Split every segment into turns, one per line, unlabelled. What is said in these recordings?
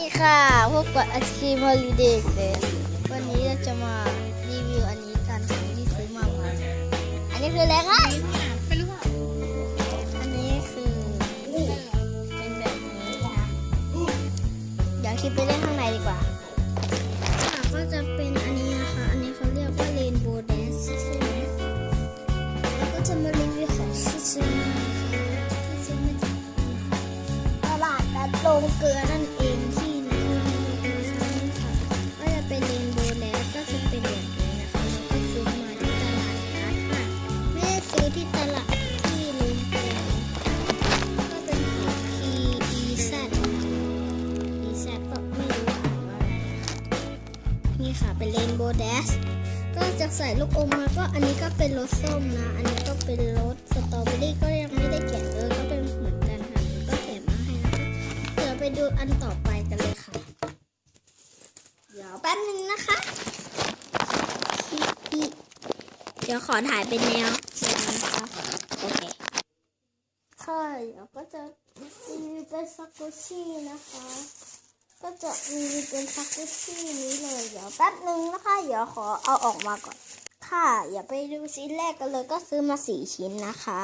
ดีค่ะ พวกกับไอศครีมฮอลิเดย์เลยวันนี้เราจะมารีวิวอันนี้กันของที่ซื้อมาใหม่อันนี้คืออะไรคะ
ไม่รู้ว่า
อันนี้คือเป็นแบบนี้ค่ะเดี๋ยวคลิปไปเล่นข้างในดีกว่าค่ะก็จะเป็น ก็จะใส่ลูกอมมาก็อันนี้ก็เป็นรสส้มนะ อันนี้ก็เป็นรสสตรอเบอรี่ก็ยังไม่ได้แกะเลยก็เป็นเหมือนกันค่ะก็แกะมาให้นะคะเดี๋ยวไปดูอันต่อไปกันเลยค่ะ เดี๋ยวแป๊บนึงนะคะ เดี๋ยวขอถ่ายเป็นแนวนะคะโอเคค่ะเดี๋ยวก็จะมีเป็นซากุชินะคะ ก็จะมีเป็นซากุชินี้เลย เดี๋ยวแป๊บนึงนะคะ เดี๋ยวขอเอาออกมาก่อน ค่ะ อย่าไปดูชิ้นแรกกันเลยก็ซื้อมาสี่ชิ้นนะคะ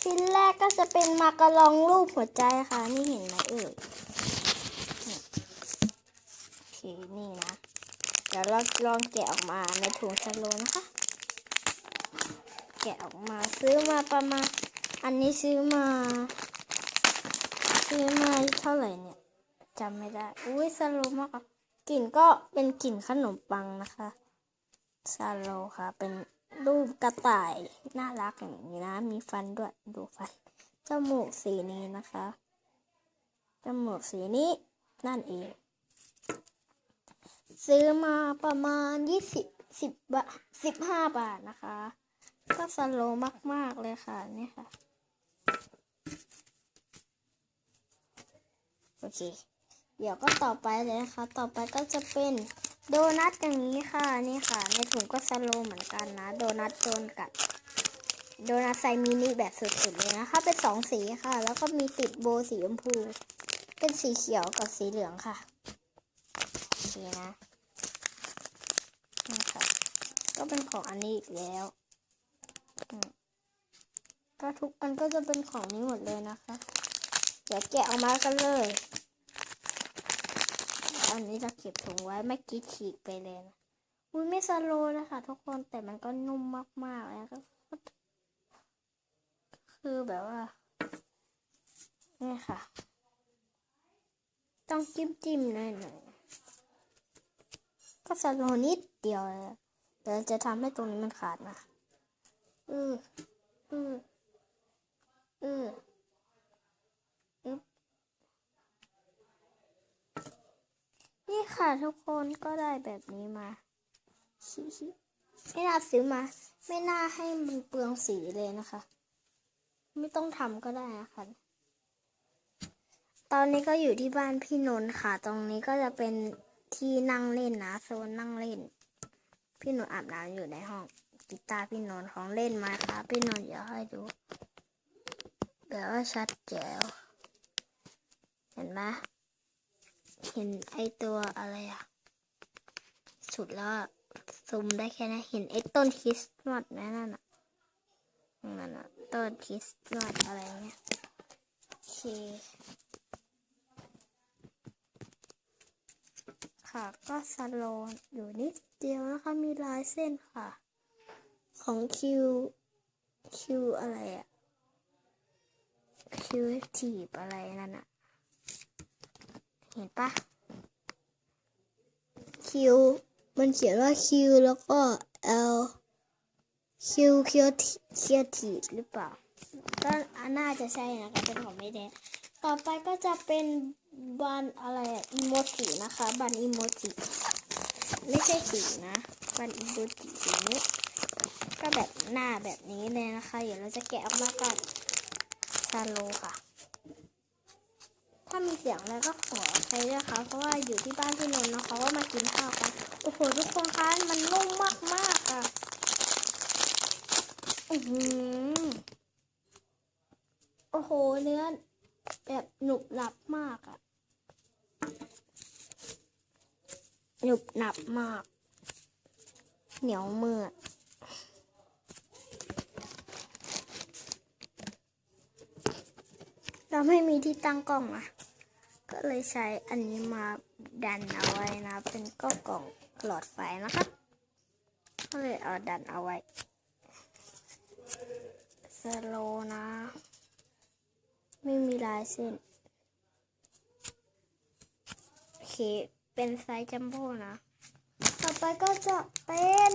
ชิ้นแรกก็จะเป็นมาการองรูปหัวใจค่ะ นี่เห็นไหมเอ่ยนี่โอเคนี่นะ เดี๋ยวเราลองแกะออกมาในถุงชาโลนะคะ แกะออกมาซื้อมาประมาณ อันนี้ซื้อมา ซื้อมาเท่าไหร่เนี่ย จำไม่ได้ อุ้ยซาโลมากกลิ่นก็เป็นกลิ่นขนมปังนะคะซาโลค่ะ เป็นรูปกระต่าย น่ารักอย่างนี้นะ มีฟันด้วย ดูฟัน จมูกสีนี้นะคะ จมูกสีนี้นั่นเอง ซื้อมาประมาณยี่สิบสิบบาทสิบห้าบาทนะคะ ก็สโลว์มาก ๆ เลยค่ะนี่ค่ะ โอเค เดี๋ยวก็ต่อไปเลยนะคะ ต่อไปก็จะเป็นโดนัทอย่างนี้ค่ะนี่ค่ะ ในถุงก็สโลเหมือนกันนะ โดนัทโดนกัดโดนัทใส่มินิแบบสุดๆเลยนะคะเป็นสองสีค่ะ แล้วก็มีติดโบสีชมพู เป็นสีเขียวกับสีเหลืองค่ะโอเคนะนี่ค่ะ ก็เป็นของอันนี้อีกแล้วก็ทุกอันก็จะเป็นของนี้หมดเลยนะคะ เดี๋ยวแกะออกมากันเลย อันนี้จะเก็บถุงไว้ไม่อกี้ฉีกไปเลยนะอุ้ยไม่สโลว์นะคะทุกคนแต่มันก็นุ่มมากๆแล้วก็คือแบบว่านี่ค่ะ ต้องจิ้มจิ้มหน่อยหน่อยๆก็สโลนิดเดียวเลยเดี๋ยวจะทำให้ตรงนี้มันขาดนะอืออืออืออ นี่ค่ะทุกคนก็ได้แบบนี้มา ไม่น่าซื้อมา ไม่น่าให้มันเปลืองสีเลยนะคะ ไม่ต้องทำก็ได้นะคะ ตอนนี้ก็อยู่ที่บ้านพี่นนท์ค่ะ ตรงนี้ก็จะเป็นที่นั่งเล่นนะโซนนั่งเล่น พี่นนท์อาบน้ำอยู่ในห้องกีตาร์พี่นนท์ของเล่นมาครับพี่นนท์อยาให้ดูแบบว่าชัดแจ๋วเห็นไหม เห็นไอตัวอะไรอะสุดแล้วซูมได้แค่นั้นเห็นไอต้นคริสต์มาสนั่นน่ะนั่นน่ะต้นคริสต์มาสอะไรเงี้ยโอเคค่ะก็สโลว์อยู่นิดเดียวนะคะ มีลายเส้นค่ะ ของคิวคิวอะไรอะคิวทีบอะไรนั่นอะ เห็นปะคิวมันเขียนว่าคิวแล้วก็ L คิวคียวคียวทีหรือเปล่าก็น่าจะใช่นะคะเป็นของไม่แดงต่อไปก็จะเป็นบันอะไรอะอีโมจินะคะบันอีโมจิไม่ใช่สีนะบันอีโมจิสีนี้ก็แบบหน้าแบบนี้เลยนะคะ เดี๋ยวเราจะแกะออกมากันซาโลค่ะ ถ้ามีเสียงอะไรก็ขอใช้ด้วยค่ะเพราะว่าอยู่ที่บ้านพี่นนท์นะเขาก็มากินข้าวกันโอ้โหทุกคนคะมันนุ่มมากมากๆอะอือโอ้โหเนื้อแบบหนุบหนับมากอะหนุบหนับมาก เหนียวมือเราไม่มีที่ตั้งกล้องอะ ก็เลยใช้อันนี้มาดันเอาไว้นะ เป็นก็กล่องหลอดไฟนะครับ ก็เลยเอาดันเอาไว้สโลนะ ไม่มีลายเส้นโอเค เป็นไซส์จัมโบ้นะ ต่อไปก็จะเป็น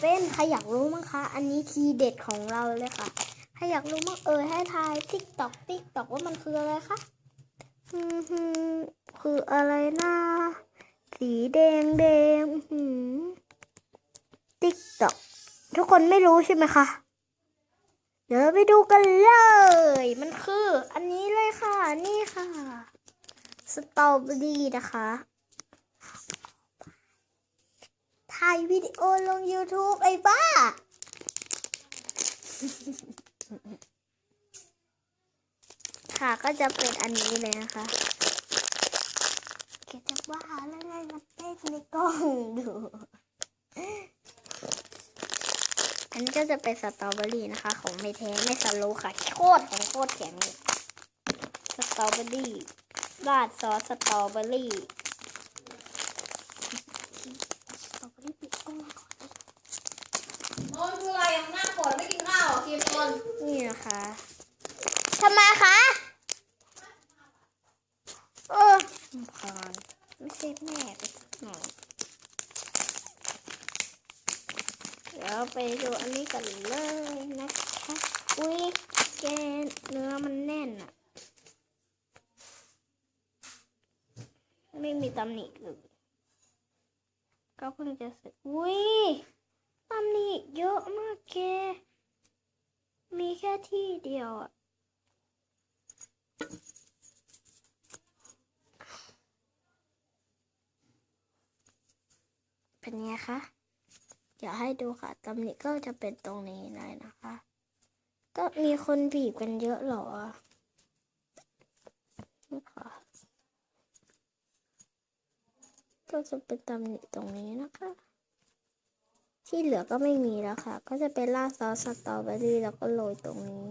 เป็นใครอยากรู้มั้งคะ อันนี้ทีเด็ดของเราเลยค่ะ ใครอยากรู้มั้งเออให้ทายติ๊กตอกติ๊กตอกว่ามันคืออะไรคะ คืออะไรนะสีแดงแดงติ๊กตอกทุกคนไม่รู้ใช่ไหมคะ เดี๋ยวไปดูกันเลย มันคือ อันนี้เลยค่ะ นี่ค่ะ สตรอเบอรี่นะคะ ถ่ายวิดีโอลง YouTube ไอ้บ้า ค่ะก็จะเป็นอันนี้เลยนะคะเกจะว่าแล้วไงมาเต้นในกล้องดูอันนี้ก็จะเป็นสตรอเบอรี่นะคะ ของไม่แท้ไม่สโลค่ะโคตรของโคตรแข็งเลยสตรอเบอรี่ราดซอสสตรอเบอรี่สตรอเบอรี่ปิดกล้องก่อน
นนท์คืออะไรยังนั่งก่อนไม่กินข้าวอะคิมนนท์
นี่นะคะทำไมคะเอ อรำคาญไม่ใช่แม่ไปสักหน่อยเดี๋ยวไปดูอันนี้กันเลยนะคะอุ้ยแกเนื้อมันแน่นอะไม่มีตำหนิเลยก็เพิ่งจะเสร็จอุ้ยตำหนิเยอะมากแกมีแค่ที่เดียวอะ เป็นไงคะเดี๋ยวให้ดูค่ะตำหนิก็จะเป็นตรงนี้เลยนะคะ ก็มีคนบีบกันเยอะหรอนี่ค่ะก็จะเป็นตำหนิตรงนี้นะคะ ที่เหลือก็ไม่มีแล้วค่ะ ก็จะเป็นราดซอสสตรอเบอรี่แล้วก็โรยตรงนี้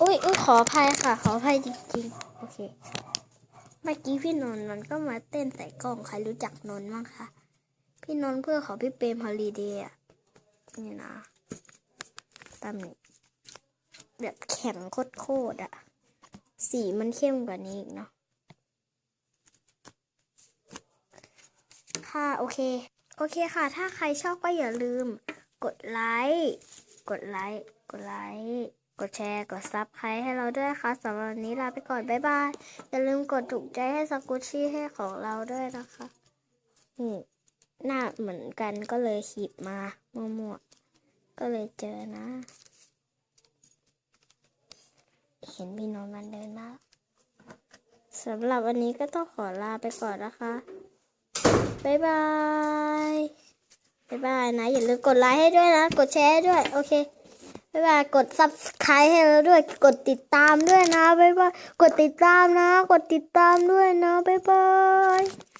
อุ้ยอุ้ยขออภัยค่ะ ขออภัยจริงๆ โอเค เมื่อกี้พี่นนท์นนก็มาเต้นใส่กล้องใครรู้จักนนท์บ้างคะพี่นนท์เพื่อของพี่เปรมฮอลิเดย์นี่นะตามนี้แบบแข็งโคตรๆอะสีมันเข้มกว่านี้อีกเนาะค่ะโอเค โอเคค่ะ ถ้าใครชอบก็อย่าลืม กดไลค์กดไลค์กดไลค์ ดแชร์ กดซับใครให้เราด้วยค่ะสำหรับวันนี้ลาไปก่อน บ๊ายบาย อย่าลืมกดถูกใจให้สกุชชี่ให้ของเราด้วยนะคะนี่หน้าเหมือนกันก็เลยขีดมามั่วๆก็เลยเจอนะ เห็นพี่นนมันเดินมาสำหรับวันนี้ก็ต้องขอลาไปก่อนนะคะบายบายบายบายนะ อย่าลืมกดไลค์ให้ด้วยนะ กดแชร์ให้ด้วย โอเค บายบายกด subscribe ให้เราด้วย กดติดตามด้วยนะบายบายกดติดตามนะ กดติดตามด้วยนะบายบาย